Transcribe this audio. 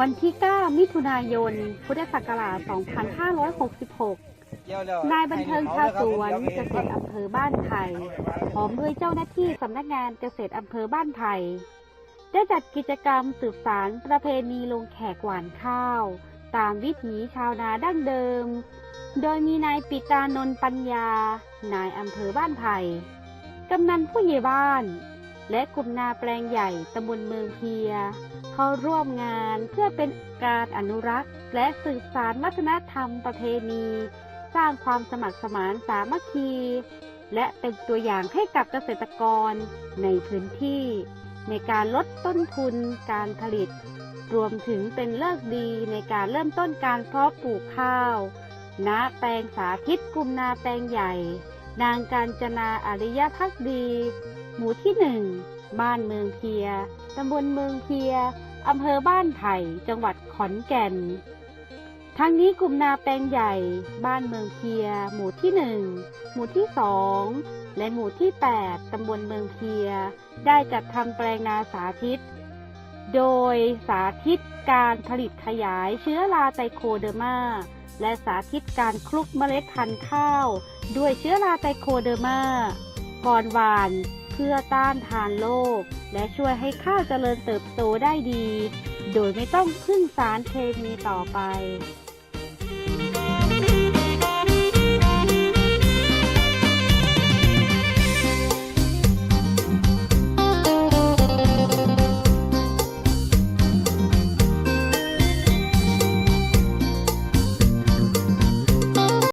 วันที่ 9 มิถุนายน พุทธศักราช 2566 นายบันเทิงชาวสวนเกษตรอำเภอบ้านไผ่พร้อมด้วยเจ้าหน้าที่สำนักงานเกษตรอำเภอบ้านไผ่ได้จัดกิจกรรมสืบสารประเพณีลงแขกหวานข้าว ตามวิถีชาวนาดั้งเดิม โดยมีนายปิตานนท์ปัญญา นายอำเภอบ้านไผ่กำนันผู้ใหญ่บ้าน และกลุ่มนาแปลงใหญ่ตำบลเมืองเพีย เข้าร่วมงานเพื่อเป็นการอนุรักษ์ และสืบสารวัฒนธรรมประเพณี สร้างความสมัครสมานสามัคคี และเป็นตัวอย่างให้กับเกษตรกรในพื้นที่ ในการลดต้นทุนการผลิต รวมถึงเป็นเลิกดีในการเริ่มต้นการเพาะปลูกข้าวณแปลงสาธิตกลุ่มนาแปลงใหญ่ นางการจนาอริยพักดี หมู่ที่หนึ่ง บ้านเมืองเพีย ตำบลเมืองเพีย อำเภอบ้านไผ่จังหวัดขอนแก่น ทั้งนี้กลุ่มนาแปลงใหญ่ บ้านเมืองเพีย หมู่ที่หนึ่ง หมู่ที่สอง และหมู่ที่แปดตำบลเมืองเพีย ได้จัดทำแปลงนาสาธิต โดยสาธิตการผลิตขยายเชื้อราไตโคเดอร์มาและสาธิตการคลุกเมล็ดพันธุ์ข้าว ด้วยเชื้อราไตโคเดอร์มาก่อนหวาน พื่อต้านทานโรคและช่วยให้ข้าวเจริญเติบโตได้ดี โดยไม่ต้องพึ่งสารเคมีต่อไป